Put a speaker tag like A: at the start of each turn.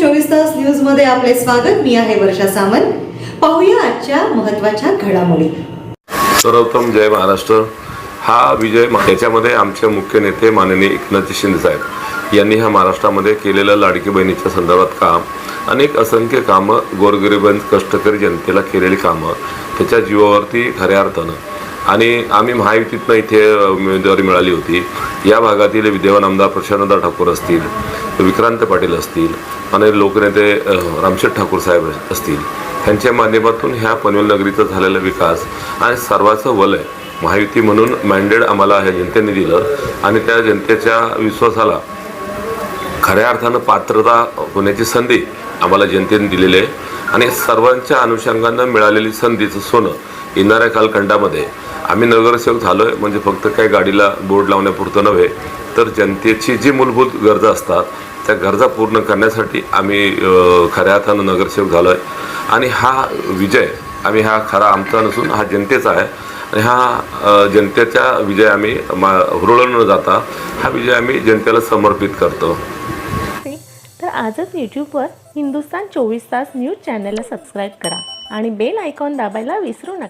A: चोवीस तास न्यूजमध्ये आपले स्वागत. मी आहे वर्षा सामंत. पाहूया आजच्या महत्त्वाच्या घडामोडी.
B: सर्वोत्तम जय महाराष्ट्र. हा विजय याच्यामध्ये आमचे मुख्य नेते माननीय एकनाथ शिंदे साहेब यांनी ह्या महाराष्ट्रामध्ये केलेलं लाडकी बहिणीच्या संदर्भात काम अनेक असंख्य कामं गोरगरिबांत कष्टकरी जनतेला केलेली कामं त्याच्या जीवावरती खऱ्या अर्थानं. आणि आम्ही महायुतीतनं इथे उमेदवारी मिळाली होती. या भागातील विद्यमान आमदार प्रशांतदा ठाकूर असतील विक्रांत पाटील असतील आणि लोकनेते रामशेठ ठाकूर साहेब असतील ह्यांच्या माध्यमातून ह्या पनवेल नगरीचा झालेला विकास आणि सर्वाचं वलय महायुती म्हणून मँडेड आम्हाला ह्या जनतेने दिलं आणि त्या जनतेच्या विश्वासाला खऱ्या अर्थानं पात्रता होण्याची संधी आम्हाला जनतेने दिलेली आहे. आणि सर्वांच्या अनुषंगानं मिळालेली संधीचं सोनं येणाऱ्या कालखंडामध्ये आम्ही नगरसेवक झालो आहे म्हणजे फक्त काही गाडीला बोर्ड लावण्यापुरतं नव्हे तर जनतेची जी मूलभूत गरजा असतात त्या गरजा पूर्ण करण्यासाठी आम्ही खऱ्या अर्थानं नगरसेवक झालो आहे आणि हा विजय आम्ही हा खरा आमचा नसून हा जनतेचा आहे. आणि हा जनतेचा विजय आम्ही मा हुरळून न जाता हा विजय आम्ही जनतेला समर्पित करतो.
C: तर आजच यूट्यूबवर हिंदुस्तान चोवीस तास न्यूज चॅनलला सबस्क्राईब करा आणि बेल आयकॉन दाबायला विसरू नका.